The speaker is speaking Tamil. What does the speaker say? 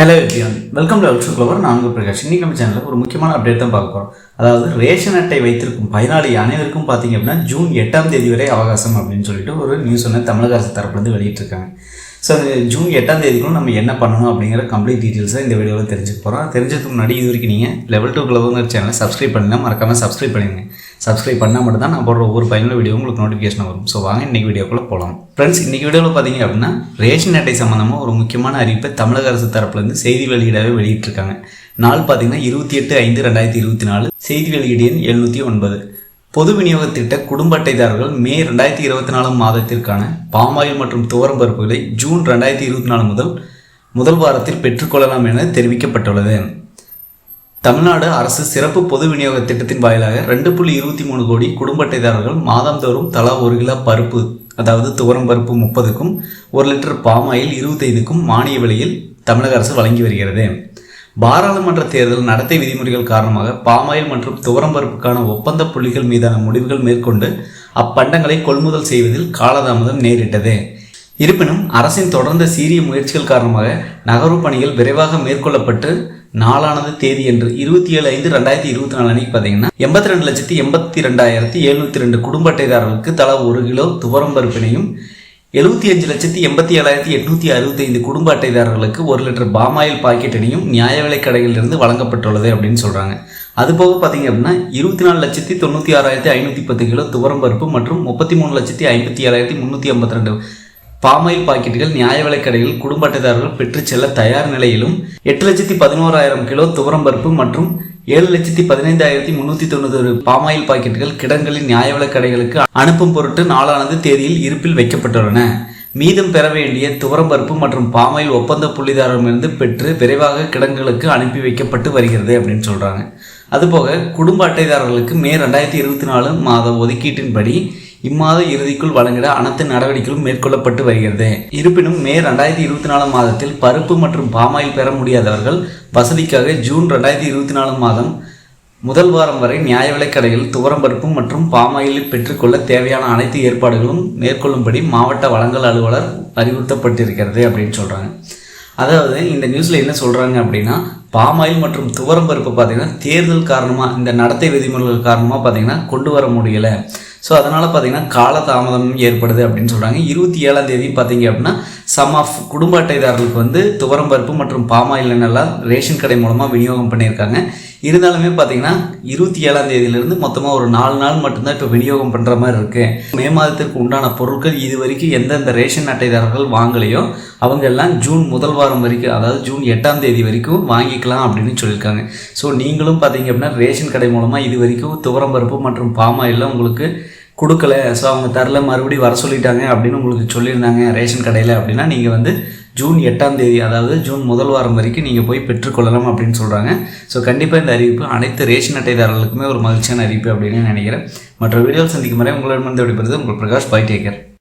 Hello everyone welcome to ultra clover நான் உங்கள் பிரகாஷ். இன்னைக்கு நம்ம சேனலில் ஒரு முக்கியமான அப்டேட் தான் பார்க்க போகிறோம் அதாவது ரேஷன் அட்டை வைத்திருக்கும் பயனாளி அனைவருக்கும் பார்த்தீங்க அப்படின்னா ஜூன் எட்டாம் தேதி வரை அவகாசம் அப்படின்னு சொல்லிட்டு ஒரு நியூஸ் ஒன்று தமிழக அரசு தரப்புலேருந்து வெளியிட்டிருக்காங்க. ஸோ அந்த ஜூன் எட்டாம் தேதிக்குள்ள நம்ம என்ன பண்ணணும் அப்படிங்கிற கம்ப்ளீட் டீட்டெயில்ஸாக இந்த வீடியோவில் தெரிஞ்சுக்க போகிறோம் தெரிஞ்சதுக்கு முன்னாடி இது வரைக்கும் நீங்கள் லெவல் டூ க்ளோவுங்கிற சேனலை சப்ஸ்கிரைப் பண்ணலாம் மறக்காமல் சப்ஸ்கிரைப் பண்ணிடுங்க. சப்ஸ்கிரைப் பண்ணால் மட்டும் தான் நான் போடுற ஒவ்வொரு பயனுள்ள வீடியோ உங்களுக்கு நோட்டிஃபிகேஷன் வரும். ஸோ வாங்க இன்றைக்கி வீடியோக்குள்ளே போகலாம் ஃப்ரெண்ட்ஸ் இன்றைக்கி வீடியோவில் பார்த்தீங்க அப்படின்னா ரேஷன் அட்டை சம்மந்தமாக ஒரு முக்கியமான அறிவிப்பை தமிழக அரசு தரப்புலேருந்து செய்தி வெளியீடாகவே வெளியிட்டிருக்காங்க. நாள் பார்த்தீங்கன்னா இருபத்தி எட்டு ஐந்து ரெண்டாயிரத்தி இருபத்தி நாலு. செய்தி வெளியீடு எண் எழுநூற்றி ஒன்பது. பொது விநியோக திட்ட குடும்ப அட்டைதாரர்கள் மே ரெண்டாயிரத்தி இருபத்தி நாலாம் மாதத்திற்கான பாமாயில் மற்றும் துவரம் பருப்புகளை ஜூன் ரெண்டாயிரத்தி இருபத்தி நாலு முதல் முதல் வாரத்தில் பெற்றுக்கொள்ளலாம் என தெரிவிக்கப்பட்டுள்ளது. தமிழ்நாடு அரசு சிறப்பு பொது விநியோக திட்டத்தின் வாயிலாக ரெண்டு புள்ளி இருபத்தி மூணு கோடி குடும்ப அட்டைதாரர்கள் மாதந்தோறும் தலா ஒரு கிலோ பருப்பு அதாவது துவரம் பருப்பு முப்பதுக்கும் ஒரு லிட்டர் பாமாயில் இருபத்தைந்துக்கும் மானிய விலையில் தமிழக அரசு வழங்கி வருகிறது. பாராளுமன்ற தேர்தல் நடத்தை விதிமுறைகள் காரணமாக பாமாயில் மற்றும் துவரம் பருப்புக்கான ஒப்பந்த புள்ளிகள் மீதான முடிவுகள் மேற்கொண்டு அப்பண்டங்களை கொள்முதல் செய்வதில் காலதாமதம் நேரிட்டது. இருப்பினும் அரசின் தொடர்ந்த சீரிய முயற்சிகள் காரணமாக நகர்வு பணிகள் விரைவாக மேற்கொள்ளப்பட்டு நாளானது தேதி என்று இருபத்தி ஏழு ஐந்து ரெண்டாயிரத்தி இருபத்தி நாலு அன்னைக்கு பார்த்தீங்கன்னா எண்பத்தி ரெண்டு லட்சத்தி எண்பத்தி ரெண்டாயிரத்தி எழுநூத்தி ரெண்டு குடும்ப அட்டைதாரர்களுக்கு தலா ஒரு கிலோ துவரம் பருப்பினையும் எழுபத்தி அஞ்சு லட்சத்தி எண்பத்தி ஏழாயிரத்தி எட்நூத்தி அறுபத்தைந்து குடும்ப அட்டைதாரர்களுக்கு ஒரு லிட்டர் பாமாயில் பாக்கெட்டினையும் நியாய விலை கடைகளிலிருந்து வழங்கப்பட்டுள்ளது அப்படின்னு சொல்கிறாங்க அதுபோக பார்த்தீங்க அப்படின்னா இருபத்தி நாலு லட்சத்தி தொண்ணூற்றி ஆறாயிரத்தி ஐநூற்றி பத்து கிலோ துவரம் பருப்பு மற்றும் முப்பத்தி மூணு லட்சத்தி ஐம்பத்தி ஏழாயிரத்தி முந்நூற்றி ஐம்பத்தி ரெண்டு பாமாயில் பாக்கெட்டுகள் நியாய விலை கடையில் குடும்ப அட்டைதாரர்கள் பெற்றுச் செல்ல தயார் நிலையிலும் எட்டு லட்சத்தி பதினோராயிரம் கிலோ துவரம் பருப்பு மற்றும் ஏழு லட்சத்தி பதினைந்தாயிரத்தி முன்னூத்தி தொண்ணூறு பாமாயில் பாக்கெட்டுகள் கிடங்களின் நியாய விலைக் கடைகளுக்கு அனுப்பும் பொருட்டு நாளானது தேதியில் இருப்பில் வைக்கப்பட்டுள்ளன. மீதம் பெற வேண்டிய துவரம் பருப்பு மற்றும் பாமாயில் ஒப்பந்த புள்ளிதாரமிருந்து பெற்று விரைவாக கிடங்குகளுக்கு அனுப்பி வைக்கப்பட்டு வருகிறது அப்படின்னு சொல்கிறாங்க அதுபோக குடும்ப அட்டைதாரர்களுக்கு மே ரெண்டாயிரத்தி இருபத்தி நாலு மாத ஒதுக்கீட்டின்படி இம்மாத இறுதிக்குள் வழங்கிட அனைத்து நடவடிக்கைகளும் மேற்கொள்ளப்பட்டு வருகிறது. இருப்பினும் மே ரெண்டாயிரத்தி இருபத்தி நாலு மாதத்தில் பருப்பு மற்றும் பாமாயில் பெற முடியாதவர்கள் வசதிக்காக ஜூன் ரெண்டாயிரத்தி இருபத்தி நாலு மாதம் முதல் வாரம் வரை நியாய விலைக்கடையில் துவரம் பருப்பு மற்றும் பாமாயிலை பெற்றுக்கொள்ள தேவையான அனைத்து ஏற்பாடுகளும் மேற்கொள்ளும்படி மாவட்ட வழங்கல் அலுவலர் அறிவுறுத்தப்பட்டிருக்கிறது அப்படின்னு சொல்கிறாங்க அதாவது இந்த நியூஸில் என்ன சொல்கிறாங்க அப்படின்னா பாமாயில் மற்றும் துவரம் பருப்பு பார்த்தீங்கன்னா தேர்தல் காரணமாக இந்த நடத்தை விதிமுறைகள் காரணமாக பார்த்தீங்கன்னா கொண்டு வர முடியலை. ஸோ அதனால் பார்த்தீங்கன்னா காலதாமதம் ஏற்படுது அப்படின்னு சொல்கிறாங்க இருபத்தி ஏழாம் தேதி பார்த்தீங்க அப்படின்னா சம் ஆஃப் குடும்ப அட்டைதாரர்களுக்கு வந்து துவரம் பருப்பு மற்றும் பாமாயில் எண்ணெல்லாம் ரேஷன் கடை மூலமாக விநியோகம் பண்ணியிருக்காங்க. இருந்தாலுமே பார்த்தீங்கன்னா இருபத்தி ஏழாம் தேதியிலேருந்து மொத்தமாக ஒரு நாலு நாள் மட்டும்தான் இப்போ விநியோகம் பண்ணுற மாதிரி இருக்குது மே மாதத்திற்கு உண்டான பொருட்கள் இது வரைக்கும் எந்தெந்த ரேஷன் அட்டைதாரர்கள் வாங்கலையோ அவங்க எல்லாம் ஜூன் முதல் வாரம் வரைக்கும் அதாவது ஜூன் எட்டாம் தேதி வரைக்கும் வாங்கிக்கலாம் அப்படின்னு சொல்லியிருக்காங்க. ஸோ நீங்களும் பார்த்தீங்க அப்படின்னா ரேஷன் கடை மூலமாக இது வரைக்கும் துவரம் பருப்பு மற்றும் பாமாயிலாம் உங்களுக்கு கொடுக்கல. ஸோ அவங்க தரல மறுபடியும் வர சொல்லிட்டாங்க அப்படின்னு உங்களுக்கு சொல்லியிருந்தாங்க ரேஷன் கடையில் அப்படின்னா நீங்கள் வந்து ஜூன் எட்டாம் தேதி அதாவது ஜூன் முதல் வாரம் வரைக்கும் நீங்கள் போய் பெற்றுக்கொள்ளலாம் அப்படின்னு சொல்கிறாங்க ஸோ கண்டிப்பாக இந்த அறிவிப்பு அனைத்து ரேஷன் அட்டைதாரர்களுக்குமே ஒரு மகிழ்ச்சியான அறிவிப்பு அப்படின்னு நினைக்கிறேன். மற்ற வீடியோவில் சந்திக்கும் வரை உங்களிடமிருந்து விடைபெறுது உங்கள் பிரகாஷ் பாய் டேக்கர்.